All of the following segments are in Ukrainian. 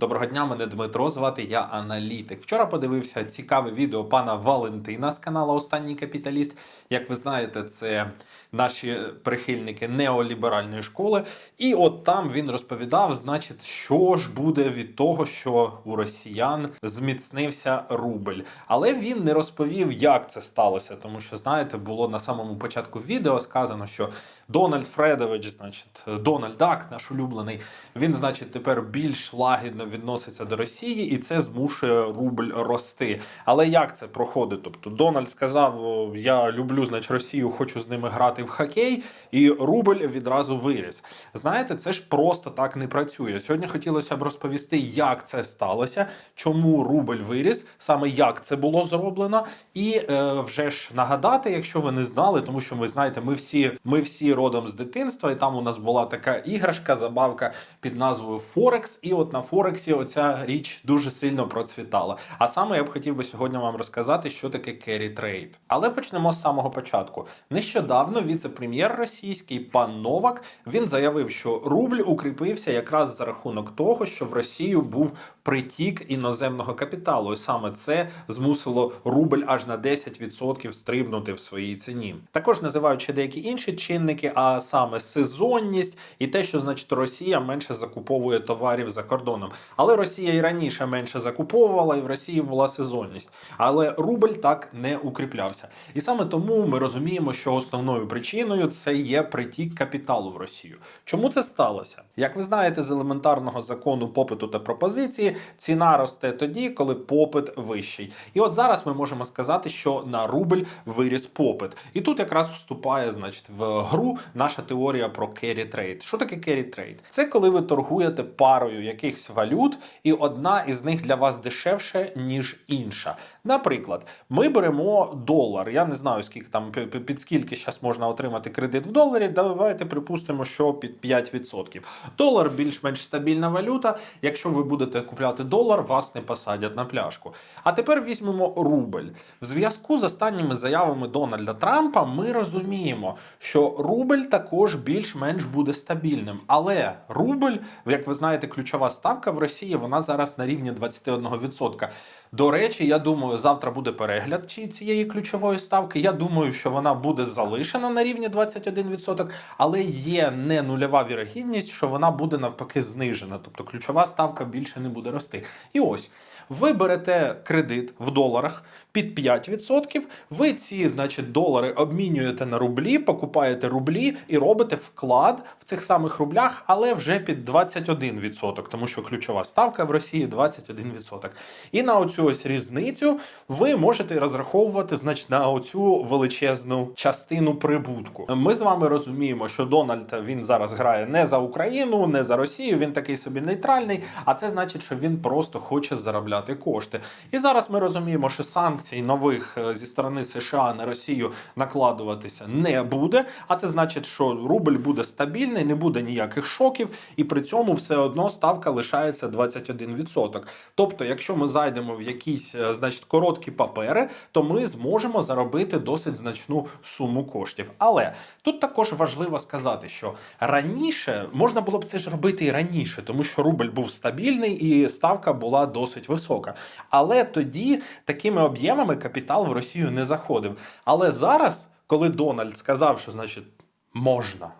Доброго дня, мене Дмитро звати, я аналітик. Вчора подивився цікаве відео пана Валентина з каналу Останній капіталіст. Як ви знаєте, це наші прихильники неоліберальної школи. І от там він розповідав, значить, що ж буде від того, що у росіян зміцнився рубль. Але він не розповів, як це сталося, тому що, знаєте, було на самому початку відео сказано, що Дональд Фредович, значить, Дональд Дак, наш улюблений, він, значить, тепер більш лагідно відноситься до Росії, і це змушує рубль рости. Але як це проходить? Тобто Дональд сказав: Я люблю, значить, Росію, хочу з ними грати в хокей, і рубль відразу виріс. Знаєте, це ж просто так не працює. Сьогодні хотілося б розповісти, як це сталося, чому рубль виріс, саме як це було зроблено, і е, вже ж нагадати, якщо ви не знали, тому що ви знаєте, ми всі, ми всі родом з дитинства, і там у нас була така іграшка, забавка під назвою Форекс. І от на Форексі оця річ дуже сильно процвітала. А саме я б хотів би сьогодні вам розказати, що таке carry trade. Але почнемо з самого початку. Нещодавно віце-прем'єр російський пан Новак він заявив, що рубль укріпився якраз за рахунок того, що в Росію був притік іноземного капіталу. І саме це змусило рубль аж на 10% стрибнути в своїй ціні. Також називають ще деякі інші чинники, а саме сезонність і те, що значить Росія менше закуповує товарів за кордоном. Але Росія і раніше менше закуповувала, і в Росії була сезонність. Але рубль так не укріплявся. І саме тому ми розуміємо, що основною причиною це є притік капіталу в Росію. Чому це сталося? Як ви знаєте, з елементарного закону попиту та пропозиції ціна росте тоді, коли попит вищий. І от зараз ми можемо сказати, що на рубль виріс попит. І тут якраз вступає, значить, в гру наша теорія про carry trade. Що таке carry trade? Це коли ви торгуєте парою якихось валют, і одна із них для вас дешевше, ніж інша. Наприклад, ми беремо долар. Я не знаю, скільки там пі- пі- під скільки зараз можна отримати кредит в доларі. Давайте припустимо, що під 5%. Долар більш-менш стабільна валюта. Якщо ви будете купляти долар, вас не посадять на пляшку. А тепер візьмемо рубль. В зв'язку з останніми заявами Дональда Трампа ми розуміємо, що рубль також більш-менш буде стабільним. Але рубль, як ви знаєте, ключова ставка в Росії, вона зараз на рівні 21%. До речі, я думаю, завтра буде перегляд цієї ключової ставки. Я думаю, що вона буде залишена на рівні 21%, але є не нульова вірогідність, що вона буде навпаки знижена. Тобто ключова ставка більше не буде рости. І ось ви берете кредит в доларах під 5%, ви ці, значить, долари обмінюєте на рублі, покупаєте рублі і робите вклад в цих самих рублях, але вже під 21%, тому що ключова ставка в Росії 21%. І на оцю ось різницю ви можете розраховувати, значить, на оцю величезну частину прибутку. Ми з вами розуміємо, що Дональд він зараз грає не за Україну, не за Росію. Він такий собі нейтральний. А це значить, що він просто хоче заробляти кошти. І зараз ми розуміємо, що санкцій нових е, зі сторони США на Росію накладуватися не буде. А це значить, що рубль буде стабільний, не буде ніяких шоків, і при цьому все одно ставка лишається 21%. Тобто, якщо ми зайдемо в якісь е, значить короткі папери, то ми зможемо заробити досить значну суму коштів. Але тут також важливо сказати, що раніше можна було б це ж робити і раніше, тому що рубль був стабільний і ставка була досить висока. Але тоді такими об'ємами капітал в Росію не заходив. Але зараз, коли Дональд сказав, що значить можна.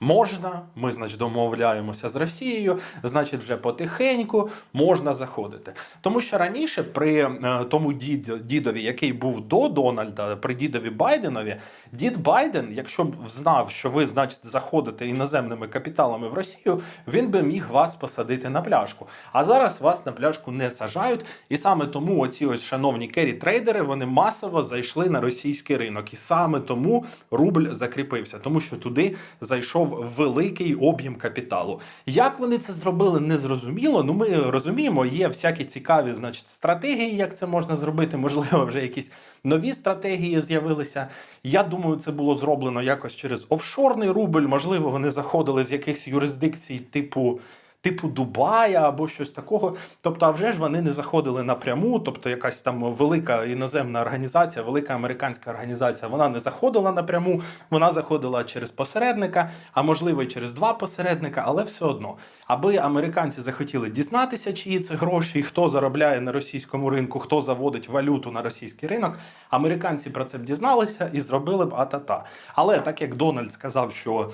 Можна, ми, значить, домовляємося з Росією, значить, вже потихеньку можна заходити. Тому що раніше при е, тому дід, дідові, який був до Дональда, при дідові Байденові, дід Байден, якщо б знав, що ви, значить, заходите іноземними капіталами в Росію, він би міг вас посадити на пляшку. А зараз вас на пляшку не сажають, і саме тому оці ось шановні керрі-трейдери вони масово зайшли на російський ринок, і саме тому рубль закріпився, тому що туди зайшов великий об'єм капіталу. Як вони це зробили, не зрозуміло. Ну ми розуміємо, є всякі цікаві, значить, стратегії, як це можна зробити. Можливо, вже якісь нові стратегії з'явилися. Я думаю, це було зроблено якось через офшорний рубль. Можливо, вони заходили з якихось юрисдикцій, типу. Типу Дубая або щось такого. Тобто, а вже ж вони не заходили напряму, тобто якась там велика іноземна організація, велика американська організація, вона не заходила напряму, вона заходила через посередника, а можливо і через два посередника, але все одно. Аби американці захотіли дізнатися, чиї це гроші, і хто заробляє на російському ринку, хто заводить валюту на російський ринок, американці про це б дізналися і зробили б атата. Але так як Дональд сказав, що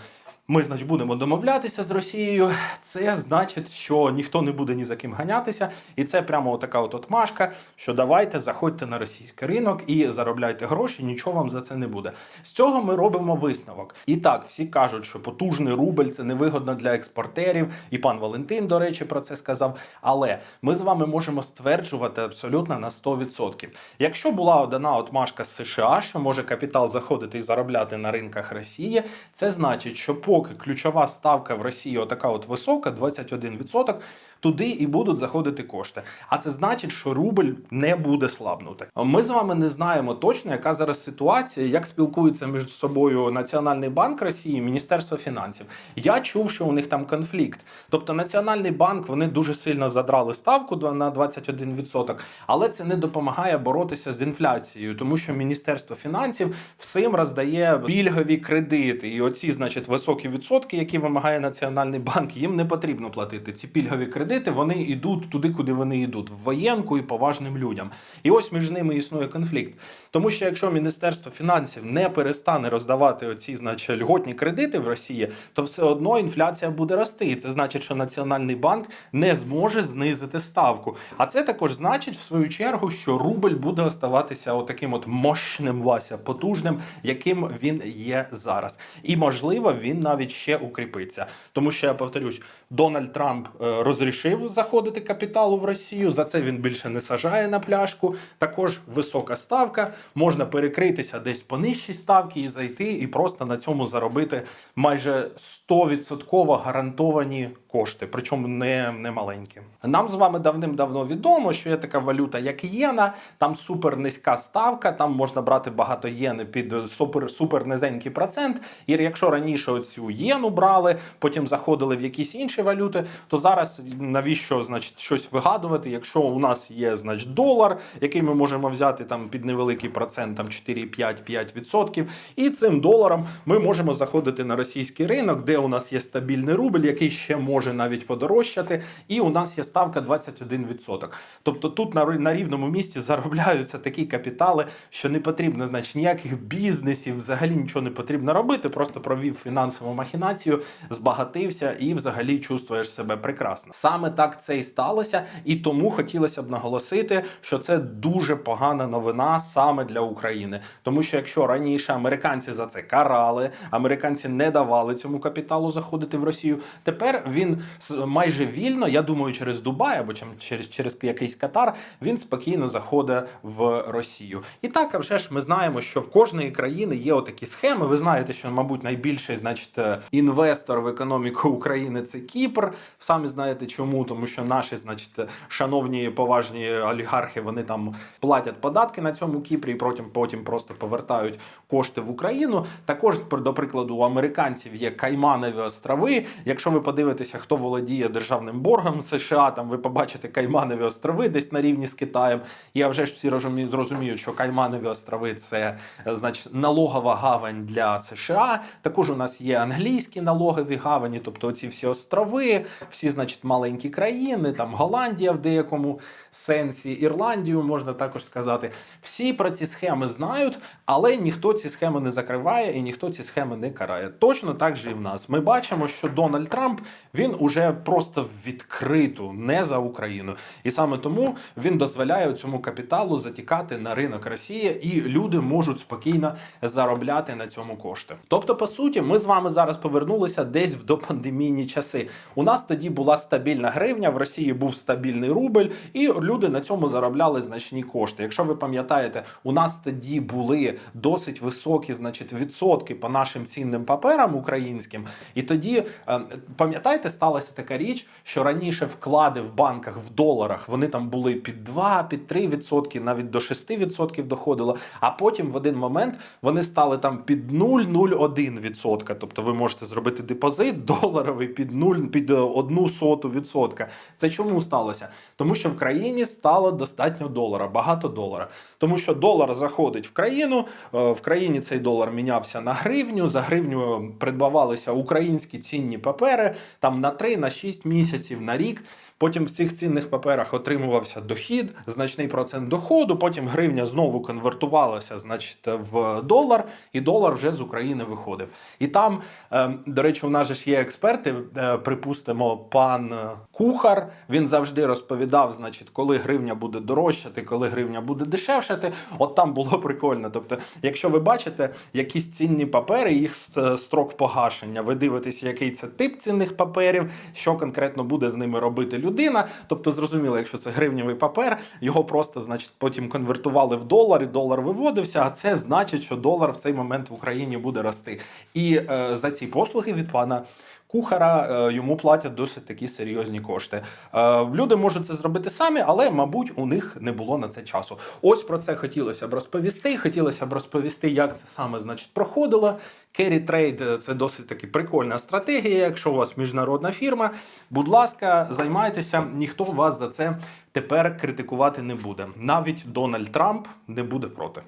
ми, значить, будемо домовлятися з Росією. Це значить, що ніхто не буде ні за ким ганятися, і це прямо така от отмашка, що давайте заходьте на російський ринок і заробляйте гроші, нічого вам за це не буде. З цього ми робимо висновок. І так, всі кажуть, що потужний рубль це невигодно для експортерів, і пан Валентин, до речі, про це сказав. Але ми з вами можемо стверджувати абсолютно на 100%. Якщо була дана отмашка з США, що може капітал заходити і заробляти на ринках Росії, це значить, що поки ключова ставка в Росії отака от висока, 21%, туди і будуть заходити кошти. А це значить, що рубль не буде слабнути. Ми з вами не знаємо точно, яка зараз ситуація, як спілкуються між собою Національний банк Росії, і Міністерство фінансів. Я чув, що у них там конфлікт. Тобто Національний банк вони дуже сильно задрали ставку на 21%, але це не допомагає боротися з інфляцією, тому що Міністерство фінансів всім роздає пільгові кредити. І оці, значить, високі відсотки, які вимагає Національний банк, їм не потрібно платити. Ці пільгові кредити вони йдуть туди, куди вони йдуть, в воєнку і поважним людям. І ось між ними існує конфлікт. Тому що якщо Міністерство фінансів не перестане роздавати оці, значить, льготні кредити в Росії, то все одно інфляція буде рости. І це значить, що Національний банк не зможе знизити ставку. А це також значить, в свою чергу, що рубль буде оставатися отаким от мощним Вася, потужним, яким він є зараз. І можливо, він навіть ще укріпиться. Тому що я повторюсь, Дональд Трамп е, розрішив заходити капіталу в Росію. За це він більше не сажає на пляшку. Також висока ставка. Можна перекритися десь по нижчій ставці і зайти, і просто на цьому заробити майже 100% гарантовані кошти, причому не, не маленькі. Нам з вами давним-давно відомо, що є така валюта, як єна. Там супер низька ставка, там можна брати багато єни під супер, супер низенький процент. І якщо раніше оцю єну брали, потім заходили в якісь інші валюти, то зараз навіщо значить щось вигадувати, якщо у нас є значить долар, який ми можемо взяти там під невеликий процент, там 4-5-5%, і цим доларом ми можемо заходити на російський ринок, де у нас є стабільний рубль, який ще може навіть подорожчати, і у нас є ставка 21%. Тобто тут на, на рівному місці заробляються такі капітали, що не потрібно, значить, ніяких бізнесів, взагалі нічого не потрібно робити. Просто провів фінансову махінацію, збагатився і взагалі чувствуєш себе прекрасно. Саме так це і сталося, і тому хотілося б наголосити, що це дуже погана новина саме для України. Тому що якщо раніше американці за це карали, американці не давали цьому капіталу заходити в Росію, тепер він майже вільно, я думаю, через Дубай або через, через якийсь Катар, він спокійно заходить в Росію. І так, а вже ж ми знаємо, що в кожної країни є отакі схеми. Ви знаєте, що, мабуть, найбільший, значить, інвестор в економіку України це Кіпр. Самі знаєте чому, тому що наші, значить, шановні поважні олігархи, вони там платять податки на цьому Кіпрі і потім, потім просто повертають кошти в Україну. Також, до прикладу, у американців є Кайманові острови. Якщо ви подивитеся, хто володіє державним боргом США, там ви побачите Кайманові острови десь на рівні з Китаєм. А вже ж всі розумі- зрозуміють, що Кайманові острови це е, значить налогова гавань для США. Також у нас є англійські налогові гавані, тобто оці всі острови, всі, значить, маленькі країни, там Голландія в деякому сенсі, Ірландію можна також сказати. Всі про ці схеми знають, але ніхто ці схеми не закриває і ніхто ці схеми не карає. Точно так же і в нас. Ми бачимо, що Дональд Трамп він уже просто відкрито не за Україну, і саме тому він дозволяє цьому капіталу затікати на ринок Росії, і люди можуть спокійно заробляти на цьому кошти. Тобто, по суті, ми з вами зараз повернулися десь в допандемійні часи. У нас тоді була стабільна гривня, в Росії був стабільний рубль, і люди на цьому заробляли значні кошти. Якщо ви пам'ятаєте, у нас тоді були досить високі, значить, відсотки по нашим цінним паперам українським. І тоді е, пам'ятаєте, сталася така річ, що раніше вклади в банках в доларах вони там були під 2, під 3 відсотки, навіть до 6 відсотків доходило. А потім в один момент вони стали там під 0,01 відсотка. Тобто ви ви можете зробити депозит доларовий під 0, під е, одну соту відсотка. Це чому сталося? Тому що в країні стало достатньо долара, багато долара. Тому що долар заходить в країну, е, в країні цей долар мінявся на гривню. За гривню придбавалися українські цінні папери там на 3, на 6 місяців, на рік. Потім в цих цінних паперах отримувався дохід, значний процент доходу. Потім гривня знову конвертувалася, значить, в долар, і долар вже з України виходив. І там, е, до речі, у нас ж є експерти. е, Припустимо, пан е, кухар. Він завжди розповідав, значить, коли гривня буде дорожчати, коли гривня буде дешевшати. От там було прикольно. Тобто, якщо ви бачите якісь цінні папери, їх строк погашення, ви дивитесь, який це тип цінних паперів, що конкретно буде з ними робити людина. Тобто, зрозуміло, якщо це гривневий папер, його просто, значить, потім конвертували в долар, і долар виводився. А це значить, що долар в цей момент в Україні буде рости. І е, за ці послуги від пана. Кухара е, йому платять досить такі серйозні кошти. Е, люди можуть це зробити самі, але, мабуть, у них не було на це часу. Ось про це хотілося б розповісти. Хотілося б розповісти, як це саме значить проходило. Carry Trade – це досить таки прикольна стратегія. Якщо у вас міжнародна фірма, будь ласка, займайтеся. Ніхто вас за це тепер критикувати не буде. Навіть Дональд Трамп не буде проти.